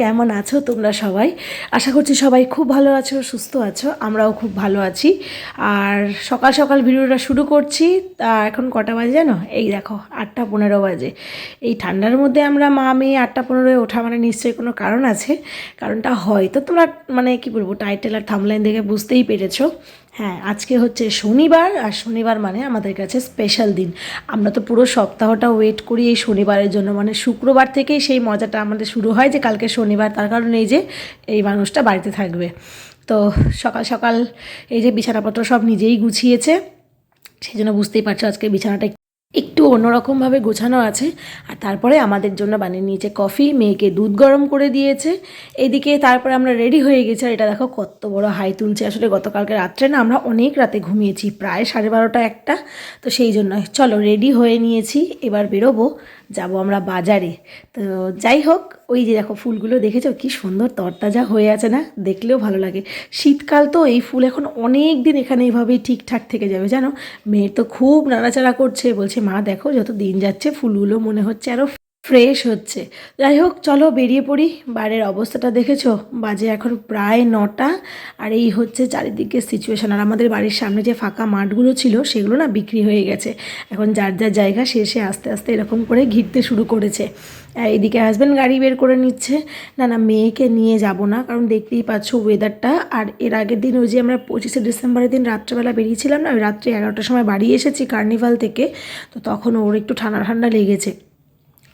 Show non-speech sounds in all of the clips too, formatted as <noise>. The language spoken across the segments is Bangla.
কেমন আছো তোমরা সবাই? আশা করছি সবাই খুব ভালো আছো, সুস্থ আছো, আমরাও খুব ভালো আছি। আর সকাল সকাল ভিডিওটা শুরু করছি, তা এখন কটা বাজে জানো? এই দেখো, আটটা পনেরো বাজে। এই ঠান্ডার মধ্যে আমরা মা, মেয়ে আটটা পনেরোয় ওঠা মানে নিশ্চয়ই কোনো কারণ আছে। কারণটা হয়তো তোমরা মানে কি বলব, টাইটেল আর থামলাইন দেখে বুঝতেই পেরেছ। হ্যাঁ আজকে হচ্ছে শনিবার আর শনিবার মানে আমাদের কাছে স্পেশাল দিন। আমরা তো পুরো সপ্তাহটা ওয়েট করি এই শনিবারের জন্য। মানে শুক্রবার থেকেই সেই মজাটা আমাদের শুরু হয় যে কালকে শনিবার, তার কারণে এই যে এই মানুষটা বাড়িতে থাকবে। তো সকাল সকাল এই যে বিছানাপত্র সব নিজেই গুছিয়েছে, সেই জন্য বুঝতেই পারছ আজকে বিছানাটা একটু অন্যরকমভাবে গোছানো আছে আর তারপরে আমাদের জন্য বানিয়ে নিয়েছে কফি, মেয়েকে দুধ গরম করে দিয়েছে। এদিকে তারপরে আমরা রেডি হয়ে গেছি আর এটা দেখো কত বড় হাই তুলছে। আসলে গতকালকে রাত্রে না আমরা অনেক রাতে ঘুমিয়েছি, প্রায় সাড়ে বারোটা একটা। তো সেই জন্য চলো রেডি হয়ে নিয়েছি। এবার বেরোবো। যাব আমরা বাজারে। তো যাই হোক, ওই যে দেখো ফুলগুলো দেখেছ, কি সুন্দর তরতাজা হয়ে আছে না? দেখলেও ভালো লাগে। শীতকাল তো এই ফুল এখন অনেক দিন এখানে এইভাবেই ঠিকঠাক থেকে যাবে, জানো? মেয়ের তো খুব নাড়াচাড়া করছে, বলছে, মা, দেখো যত দিন যাচ্ছে ফুলগুলো মনে হচ্ছে আরও ফ্রেশ হচ্ছে। যাই হোক, চলো বেরিয়ে পড়ি। বাইরের অবস্থাটা দেখেছ? বাজে এখন প্রায় নটা। আর এই হচ্ছে চারিদিকে সিচুয়েশান আর আমাদের বাড়ির সামনে যে ফাঁকা মাঠগুলো ছিল, সেগুলো না বিক্রি হয়ে গেছে। এখন যার যার জায়গা শেষে আস্তে আস্তে এরকম করে ঘিরতে শুরু করেছে। এদিকে হাজব্যান্ড গাড়ি বের করে নিচ্ছে। না না, মেয়েকে নিয়ে যাব না, কারণ দেখতেই পাচ্ছ ওয়েদারটা আর এর আগের দিন ওই যে আমরা পঁচিশে ডিসেম্বরের দিন রাত্রেবেলা বেরিয়েছিলাম না, ওই রাত্রে এগারোটার সময় বাড়ি এসেছি কার্নিভাল থেকে। তো তখন ওর একটু ঠান্ডা ঠান্ডা লেগেছে।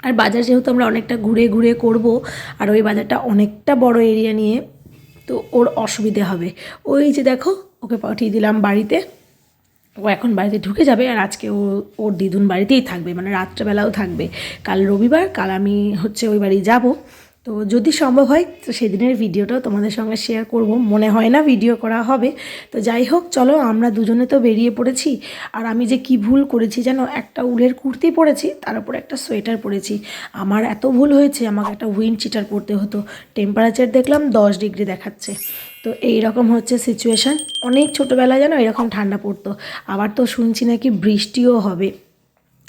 আর বাজার যেহেতু আমরা অনেকটা ঘুরে ঘুরে করব, আর ওই বাজারটা অনেকটা বড় এরিয়া নিয়ে, তো ওর অসুবিধে হবে। ওই যে দেখো, ওকে পাঠিয়ে দিলাম বাড়িতে। ও এখন বাড়িতে ঢুকে যাবে, আর আজকে ও, ওর দিদুন বাড়িতেই থাকবে মানে রাত্রেবেলাও থাকবে। কাল রবিবার, কাল আমি হচ্ছে ওই বাড়ি যাব। তো যদি সম্ভব হয়, তো সেদিনের ভিডিওটাও তোমাদের সঙ্গে শেয়ার করব। মনে হয় না ভিডিও করা হবে। তো যাই হোক, চলো আমরা দুজনে তো বেরিয়ে পড়েছি। আর আমি যে কি ভুল করেছি যেন একটা উলের কুর্তি পরেছি, তার উপর একটা সোয়েটার পরেছি। আমার এত ভুল হয়েছে, আমাকে একটা উইন্ড চিটার পরতে হতো। টেম্পারেচার দেখলাম দশ ডিগ্রি দেখাচ্ছে। তো এই রকম হচ্ছে সিচুয়েশান অনেক ছোটোবেলায় যেন এরকম ঠান্ডা পড়তো। আবার তো শুনছি নাকি বৃষ্টিও হবে।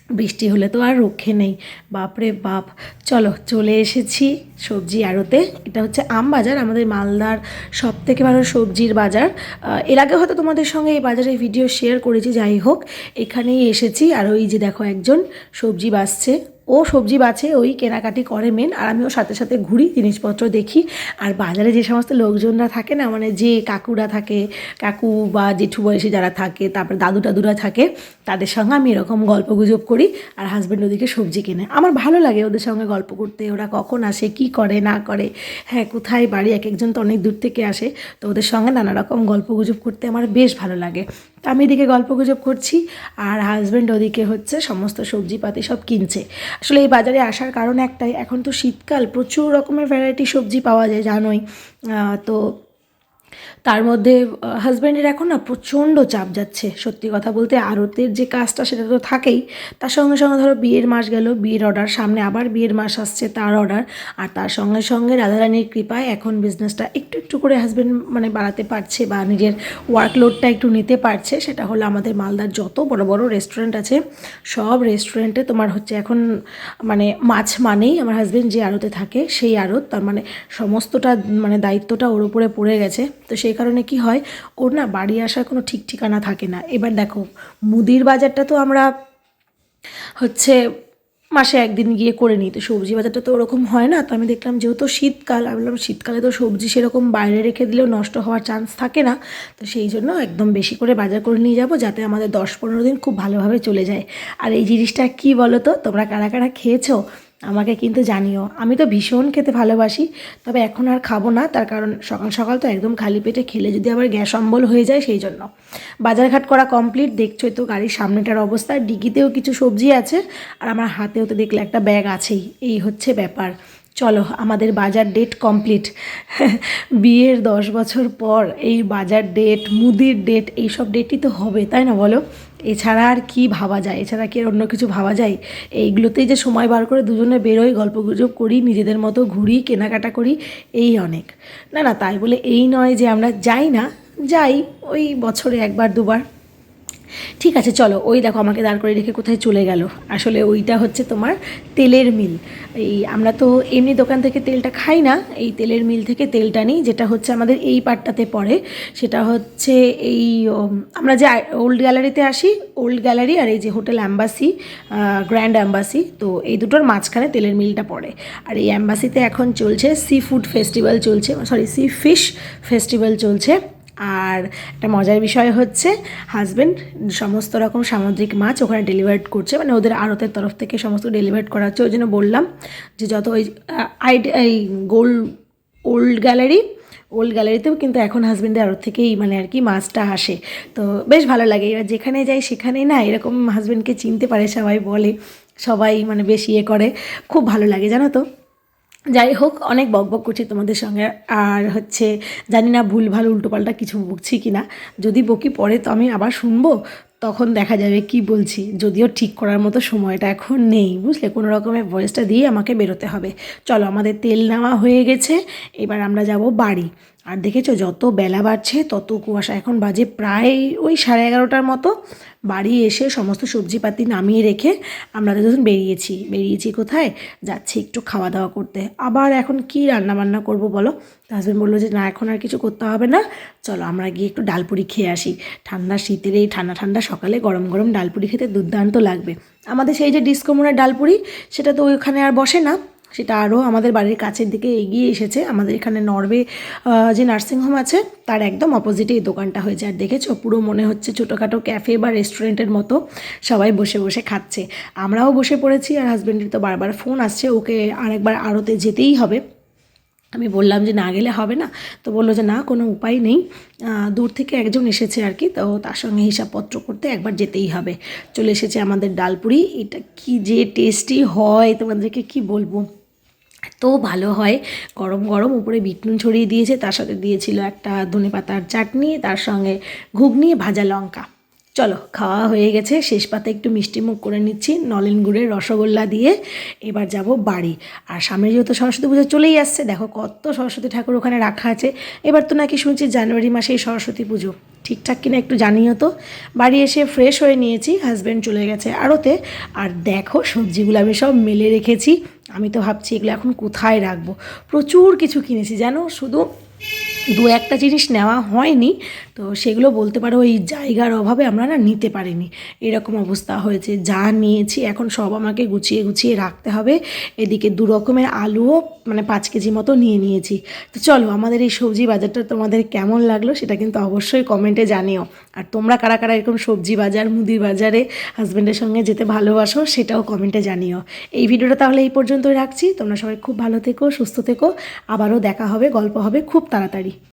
বৃষ্টি হলে তো আর রক্ষে নেই। বাপরে বাপ। চলো, চলে এসেছি সবজি আড়তে। এটা হচ্ছে আম বাজার, আমাদের মালদার সব থেকে ভালো সবজির বাজার। এর আগে হয়তো তোমাদের সঙ্গে এই বাজারে ভিডিও শেয়ার করেছি, যাই হোক। এখানেই এসেছি। আর ওই যে দেখো একজন সবজি বাছছে ও সবজি বাছে, ওই কেনাকাটি করে মেন আর আমিও সাথে সাথে ঘুরি, জিনিসপত্র দেখি। আর বাজারে যে সমস্ত লোকজনরা থাকে না মানে যে কাকুরা থাকে, কাকু বা জেঠু বয়সী যারা থাকে, তারপরে দাদু টাদুরা থাকে, তাদের সঙ্গে আমি এরকম গল্প গুজব করি, আর হাজব্যান্ড ওদিকে সবজি কেনে। আমার ভালো লাগে ওদের সঙ্গে গল্প করতে, ওরা কখন আসে, কি করে, না করে হ্যাঁ কোথায় বাড়ি, এক একজন তো অনেক দূর থেকে আসে, তো ওদের সঙ্গে নানা রকম গল্প গুজব করতে আমার বেশ ভালো লাগে। তো আমি এদিকে গল্প গুজব করছি, আর হাজব্যান্ড ওদিকে হচ্ছে সমস্ত সবজিপাতি সব কিনছে। আসলে এই বাজারে আসার কারণ একটাই, এখন তো শীতকাল, প্রচুর রকমের ভ্যারাইটি সবজি পাওয়া যায়, জানোই। তো তার মধ্যে হাজব্যান্ডের এখন না প্রচণ্ড চাপ যাচ্ছে, সত্যি কথা বলতে। আরতের যে কাজটা সেটা তো থাকেই। তার সঙ্গে সঙ্গে ধরো বিয়ের মাস গেল, বিয়ের অর্ডার সামনে আবার বিয়ের মাস আসছে তার অর্ডার আর তার সঙ্গে সঙ্গে রাধারানীর কৃপায় এখন বিজনেসটা একটু একটু করে হাজব্যান্ড মানে বাড়াতে পারছে বা নিজের ওয়ার্কলোডটা একটু নিতে পারছে। সেটা হলো আমাদের মালদার যত বড় বড় রেস্টুরেন্ট আছে, সব রেস্টুরেন্টে তোমার হচ্ছে এখন মানে মাছ মানেই আমার হাজব্যান্ড যে আড়তে থাকে, সেই আড়ত। তার মানে সমস্তটা মানে দায়িত্বটা ওর উপরে পড়ে গেছে। তো সেই কারণে কি হয়, ওর না বাড়ি আসার কোনো ঠিক ঠিকানা থাকে না। এবার দেখো, মুদির বাজারটা তো আমরা হচ্ছে মাসে একদিন গিয়ে করে নিই। তো সবজি বাজারটা তো ওরকম হয় না। তো আমি দেখলাম যেহেতু শীতকাল, আমি বললাম শীতকালে তো সবজি সেরকম বাইরে রেখে দিলেও নষ্ট হওয়ার চান্স থাকে না। তো সেই জন্য একদম বেশি করে বাজার করে নিয়ে যাব যাতে আমাদের দশ পনেরো দিন খুব ভালোভাবে চলে যায়। আর এই জিনিসটা কী বলো তো তোমরা কারা কারা খেয়েছো? আমাকে কিন্তু জানিও, আমি তো ভীষণ খেতে ভালোবাসি, তবে এখন আর খাব না, তার কারণ সকাল সকাল তো একদম খালি পেটে খেলে যদি আবার গ্যাস অম্বল হয়ে যায় সেই জন্য। বাজারঘাট করা কমপ্লিট দেখছোই তো গাড়ির সামনেটার অবস্থা, ডিগিতেও কিছু সবজি আছে, আর আমার হাতেও তো দেখলে একটা ব্যাগ আছেই, এই হচ্ছে ব্যাপার। চলো, আমাদের বাজার ডেট কমপ্লিট <laughs> বিয়ের দশ বছর পর এই বাজার ডেট মুদির ডেট এইসব ডেটই তো হবে, তাই না বলো? এছাড়া আর কি ভাবা যায়? এছাড়া কি আর অন্য কিছু ভাবা যায়? এইগুলোতেই যে সময় বার করে দুজনে বেরোই, গল্প গুজব করি, নিজেদের মতো ঘুরি, কেনাকাটা করি, এই অনেক। না না, তাই বলে এই নয় যে আমরা যাই না, যাই, ওই বছরে একবার, দুবার। ঠিক আছে, চলো, ওই দেখো আমাকে দাঁড় করে রেখে কোথায় চলে গেল। আসলে ওইটা হচ্ছে তোমার তেলের মিল। এই আমরা তো এমনি দোকান থেকে তেলটা খাই না, এই তেলের মিল থেকে তেলটা নিই, যেটা হচ্ছে আমাদের এই পার্টটাতে পড়ে। সেটা হচ্ছে এই আমরা যে ওল্ড গ্যালারিতে আসি ওল্ড গ্যালারি আর এই যে হোটেল অ্যাম্বাসি গ্র্যান্ড অ্যাম্বাসি তো এই দুটোর মাঝখানে তেলের মিলটা পড়ে। আর এই অ্যাম্বাসিতে এখন চলছে সি ফুড ফেস্টিভ্যাল চলছে সরি সি ফিশ ফেস্টিভ্যাল চলছে। আর একটা মজার বিষয় হচ্ছে হাজব্যান্ড সমস্ত রকম সামুদ্রিক মাছ ওখানে ডেলিভার্ড করছে মানে ওদের আড়তের তরফ থেকে সমস্ত ডেলিভার্ড করা হচ্ছে। ওই জন্য বললাম যে যত ওই আইড এই গোল্ড ওল্ড গ্যালারি ওল্ড গ্যালারিতেও কিন্তু এখন হাজব্যান্ডের আড়ত থেকেই মানে আর কি মাছটা আসে। তো বেশ ভালো লাগে এবার যেখানে যাই সেখানেই না এরকম হাজব্যান্ডকে চিনতে পারে, সবাই বলে, সবাই মানে বেশ ইয়ে করে, খুব ভালো লাগে, জানো তো? যাই হোক অনেক বক বক করছি তোমাদের সঙ্গে। আর হচ্ছে, জানি না ভুল ভালো উল্টোপাল্টা কিছু বকছি কি না যদি বকি পরে তো আমি আবার শুনব, তখন দেখা যাবে কি বলছি। যদিও ঠিক করার মতো সময়টা এখন নেই, বুঝলে? কোনো রকমের ভয়েসটা দিয়ে আমাকে বেরোতে হবে। চলো, আমাদের তেল নেওয়া হয়ে গেছে। এবার আমরা যাব বাড়ি। আর দেখেছ, যত বেলা বাড়ছে, তত কুয়াশা। এখন বাজে প্রায় ওই সাড়ে এগারোটার মতো। বাড়ি এসে সমস্ত সবজিপাতি নামিয়ে রেখে আমরা দুজন বেরিয়েছি। বেরিয়েছি কোথায়? যাচ্ছি একটু খাওয়া দাওয়া করতে। আবার এখন কি রান্না বান্না করব বলো? হাজব্যান্ড বলল যে, না, এখন আর কিছু করতে হবে না। চলো, আমরা গিয়ে একটু ডালপুরি খেয়ে আসি। ঠান্ডা শীতের এই ঠান্ডা ঠান্ডা সকালে গরম গরম ডালপুরি খেতে দুর্দান্ত লাগবে। আমাদের সেই যে ডিসকোমোনার ডালপুরি, সেটা তো ওইখানে আর বসে না। সেটা আরও আমাদের বাড়ির কাছের দিকে এগিয়ে এসেছে। আমাদের এখানে নরওয়ে যে নার্সিংহোম আছে, তার একদম অপোজিটে এই দোকানটা হয়েছে। আর দেখেছ, পুরো মনে হচ্ছে ছোটোখাটো ক্যাফে বা রেস্টুরেন্টের মতো সবাই বসে বসে খাচ্ছে। আমরাও বসে পড়েছি আর হাজব্যান্ডের তো বারবার ফোন আসছে, ওকে আরেকবার আরতে যেতেই হবে। আমি বললাম যে না গেলে হবে না। তো বলল যে না, কোনো উপায় নেই। দূর থেকে একজন এসেছে আর কি, তো তার সঙ্গে হিসাবপত্র করতে একবার যেতেই হবে। চলে এসেছে আমাদের ডালপুরি। এটা কি যে টেস্টি হয়, তোমাদেরকে কি বলব? এত ভালো হয়। গরম গরম উপরে বিট নুন ছড়িয়ে দিয়েছে, তার সাথে দিয়েছিল একটা ধনে পাতার চাটনি, তার সঙ্গে ঘুগনি, ভাজা লঙ্কা। চলো, খাওয়া হয়ে গেছে। শেষ পাতে একটু মিষ্টি মুখ করে নিচ্ছি, নলেন গুড়ের রসগোল্লা দিয়ে। এবার যাব বাড়ি। আর সামনে যেহেতু সরস্বতী পুজো চলেই আসছে, দেখো কত সরস্বতী ঠাকুর ওখানে রাখা আছে। এবার তো নাকি শুনছি জানুয়ারি মাসেই সরস্বতী পুজো। ঠিকঠাক কিনা একটু জানিও তো। বাড়ি এসে ফ্রেশ হয়ে নিয়েছি হাজব্যান্ড চলে গেছে আড়তে আর দেখো সবজিগুলো আমি সব মেলে রেখেছি। আমি তো ভাবছি এগুলো এখন কোথায় রাখব? প্রচুর কিছু কিনেছি, জানো? শুধু দু একটা জিনিস নেওয়া হয়নি, তো সেগুলো বলতে পারো ওই জায়গার অভাবে আমরা না নিতে পারিনি। এরকম অবস্থা হয়েছে, যা নিয়েছি এখন সব আমাকে গুছিয়ে গুছিয়ে রাখতে হবে। এদিকে দু রকমের আলুও মানে পাঁচ কেজি মতো নিয়ে নিয়েছি। তো চলো, আমাদের এই সবজি বাজারটা তোমাদের কেমন লাগল সেটা কিন্তু অবশ্যই কমেন্টে জানিও। আর তোমরা কারা কারা এরকম সবজি বাজার, মুদির বাজারে হাজব্যান্ডের সঙ্গে যেতে ভালোবাসো সেটাও কমেন্টে জানিও। এই ভিডিওটা তাহলে এই পর্যন্তই রাখছি। তোমরা সবাই খুব ভালো থেকো, সুস্থ থেকো। আবারও দেখা হবে, গল্প হবে খুব তাড়াতাড়ি।